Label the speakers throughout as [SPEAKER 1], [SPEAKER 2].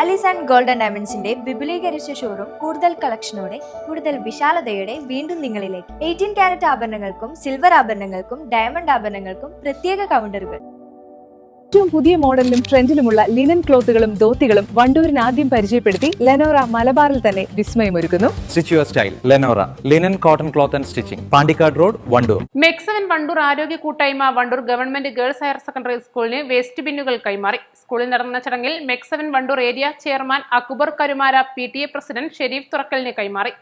[SPEAKER 1] Alice and golden ഡയമണ്ട്സിന്റെ വിപുലീകരിച്ച showroom കൂടുതൽ കളക്ഷനോടെ കൂടുതൽ വിശാലതയോടെ വീണ്ടും നിങ്ങളിലേക്ക്. എയ്റ്റീൻ ക്യാരറ്റ് ആഭരണങ്ങൾക്കും സിൽവർ ആഭരണങ്ങൾക്കും ഡയമണ്ട് ആഭരണങ്ങൾക്കും പ്രത്യേക കൗണ്ടറുകൾ
[SPEAKER 2] ഏറ്റവും പുതിയ മോഡലിലും ട്രെൻഡിലുമുള്ള ലിനൻ ക്ലോത്തുകളും ധോത്തികളും വണ്ടൂരിന് ആദ്യം പരിചയപ്പെടുത്തി ലെനോറ മലബാറിൽ തന്നെ വിസ്മയമൊരുക്കുന്നു.
[SPEAKER 3] Stitch style Lenora linen cotton cloth and stitching Pandikkad road Wandoor
[SPEAKER 4] MEC seven Wandoor ആരോഗ്യ കൂട്ടായ്മ Wandoor government girls higher secondary സ്കൂളിന് വേസ്റ്റ് ബിന്നുകൾ കൈമാറി. സ്കൂളിൽ നടന്ന ചടങ്ങിൽ MEC seven Wandoor area chairman Akbar Karumara P T A president Sherif തുറക്കലിന് കൈമാറി.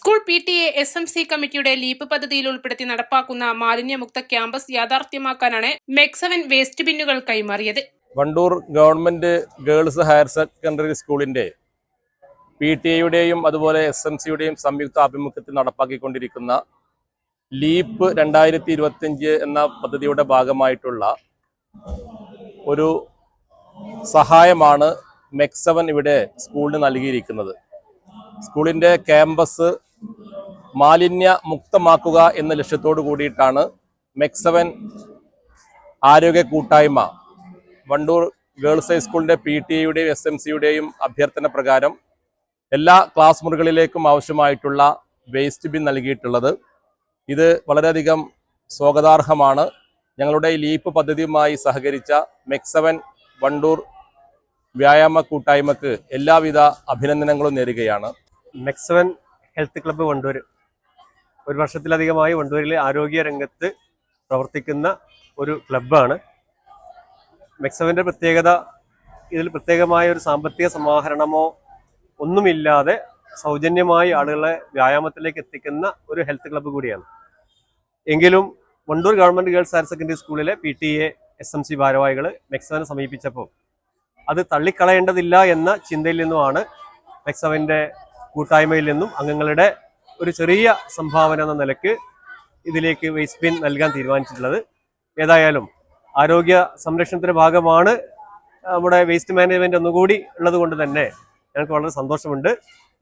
[SPEAKER 4] School P T A S M C കമ്മിറ്റിയുടെ ലീപ്പ് പദ്ധതിയിൽ ഉൾപ്പെടുത്തി നടപ്പാക്കുന്ന മാലിന്യമുക്ത ക്യാമ്പസ് യാഥാർത്ഥ്യമാക്കാനാണ് മെക്സവൻ വേസ്റ്റ് ബിന്നുകൾ കൈമാറിയത്.
[SPEAKER 5] Wandoor government girls higher secondary സ്കൂളിന്റെ പി ടി എയുടെയും അതുപോലെ എസ് എം സിയുടെയും സംയുക്ത ആഭിമുഖ്യത്തിൽ നടപ്പാക്കിക്കൊണ്ടിരിക്കുന്ന ലീപ്പ് രണ്ടായിരത്തി ഇരുപത്തിയഞ്ച് എന്ന പദ്ധതിയുടെ ഭാഗമായിട്ടുള്ള ഒരു സഹായമാണ് മെക്സവൻ ഇവിടെ സ്കൂളിന് നൽകിയിരിക്കുന്നത്. സ്കൂളിന്റെ ക്യാമ്പസ് മാലിന്യ മുക്തമാക്കുക എന്ന ലക്ഷ്യത്തോടു കൂടിയിട്ടാണ് മെക്സവൻ ആരോഗ്യ കൂട്ടായ്മ വണ്ടൂർ ഗേൾസ് ഹൈസ്കൂളിന്റെ പി ടി എയുടെയും എസ് എം സിയുടെയും അഭ്യർത്ഥന പ്രകാരം എല്ലാ ക്ലാസ് മുറികളിലേക്കും ആവശ്യമായിട്ടുള്ള വേസ്റ്റ് ബിൻ നൽകിയിട്ടുള്ളത്. ഇത് വളരെയധികം സ്വാഗതാർഹമാണ്. ഞങ്ങളുടെ ലീപ്പ് പദ്ധതിയുമായി സഹകരിച്ച മെക്സവൻ വണ്ടൂർ വ്യായാമ കൂട്ടായ്മക്ക് എല്ലാവിധ അഭിനന്ദനങ്ങളും നേരുകയാണ്.
[SPEAKER 6] മെക്സവൻ ഹെൽത്ത് ക്ലബ്ബ് വണ്ടൂർ ഒരു വർഷത്തിലധികമായി വണ്ടൂരിലെ ആരോഗ്യ രംഗത്ത് പ്രവർത്തിക്കുന്ന ഒരു ക്ലബ്ബാണ്. മെക്സവിന്റെ പ്രത്യേകത ഇതിൽ പ്രത്യേകമായ ഒരു സാമ്പത്തിക സമാഹരണമോ ഒന്നുമില്ലാതെ സൗജന്യമായി ആളുകളെ വ്യായാമത്തിലേക്ക് എത്തിക്കുന്ന ഒരു ഹെൽത്ത് ക്ലബ്ബ് കൂടിയാണ്. എങ്കിലും Wandoor government girls higher secondary സ്കൂളിലെ P T A S M C ഭാരവാഹികൾ മെക്സവനെ സമീപിച്ചപ്പോൾ അത് തള്ളിക്കളയേണ്ടതില്ല എന്ന ചിന്തയിൽ നിന്നുമാണ് മെക്സവന്റെ കൂട്ടായ്മയിൽ നിന്നും അംഗങ്ങളുടെ ഒരു ചെറിയ സംഭാവന എന്ന നിലയ്ക്ക് ഇതിലേക്ക് വേസ്റ്റ് ബിൻ നൽകാൻ തീരുമാനിച്ചിട്ടുള്ളത്. ഏതായാലും ആരോഗ്യ സംരക്ഷണത്തിന്റെ ഭാഗമാണ് നമ്മുടെ വേസ്റ്റ് മാനേജ്മെന്റ് ഒന്നുകൂടി ഉള്ളത് കൊണ്ട് തന്നെ ഞങ്ങൾക്ക് വളരെ സന്തോഷമുണ്ട്.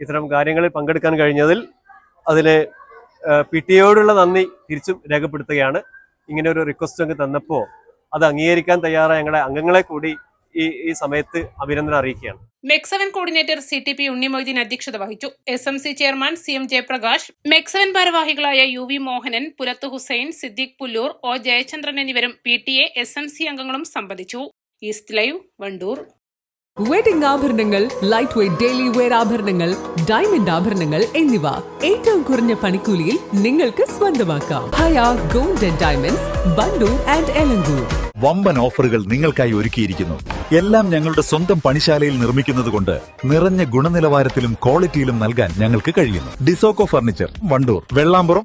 [SPEAKER 6] ഇത്തരം കാര്യങ്ങളിൽ പങ്കെടുക്കാൻ കഴിഞ്ഞതിൽ അതിൽ പി ടി എയോടുള്ള നന്ദി തിരിച്ചും രേഖപ്പെടുത്തുകയാണ്. ഇങ്ങനെ ഒരു റിക്വസ്റ്റ് അങ്ങ് തന്നപ്പോൾ അത് അംഗീകരിക്കാൻ തയ്യാറായ ഞങ്ങളുടെ അംഗങ്ങളെ കൂടി ഈ ഈ സമയത്ത് അഭിനന്ദനം അറിയിക്കുകയാണ്.
[SPEAKER 4] MEC seven coordinator C T P Unnimoideen അധ്യക്ഷത വഹിച്ചു. S M C chairman C M Jayaprakash MEC seven ഭാരവാഹികളായ U V Mohanan Pulath Hussain Siddique Pullur O Jayachandran എന്നിവരും P T A S M C അംഗങ്ങളും സംബന്ധിച്ചു. East live Wandoor.
[SPEAKER 2] Wedding ആഭരണങ്ങൾ light weight daily wear ആഭരണങ്ങൾ diamond ആഭരണങ്ങൾ എന്നിവ ഏറ്റവും കുറഞ്ഞ പണിക്കൂലിയിൽ നിങ്ങൾക്ക് സ്വന്തമാക്കാം. Haya gold and diamonds Wandoor and Elankur
[SPEAKER 7] വമ്പൻ ഓഫറുകൾ നിങ്ങൾക്കായി ഒരുക്കിയിരിക്കുന്നു. എല്ലാം ഞങ്ങളുടെ സ്വന്തം പണിശാലയിൽ നിർമ്മിക്കുന്നത് കൊണ്ട് നിറഞ്ഞ ഗുണനിലവാരത്തിലും ക്വാളിറ്റിയിലും നൽകാൻ ഞങ്ങൾക്ക് കഴിയുന്നു. ഡിസോക്കോ ഫർണിച്ചർ വണ്ടൂർ വെള്ളാമ്പുറം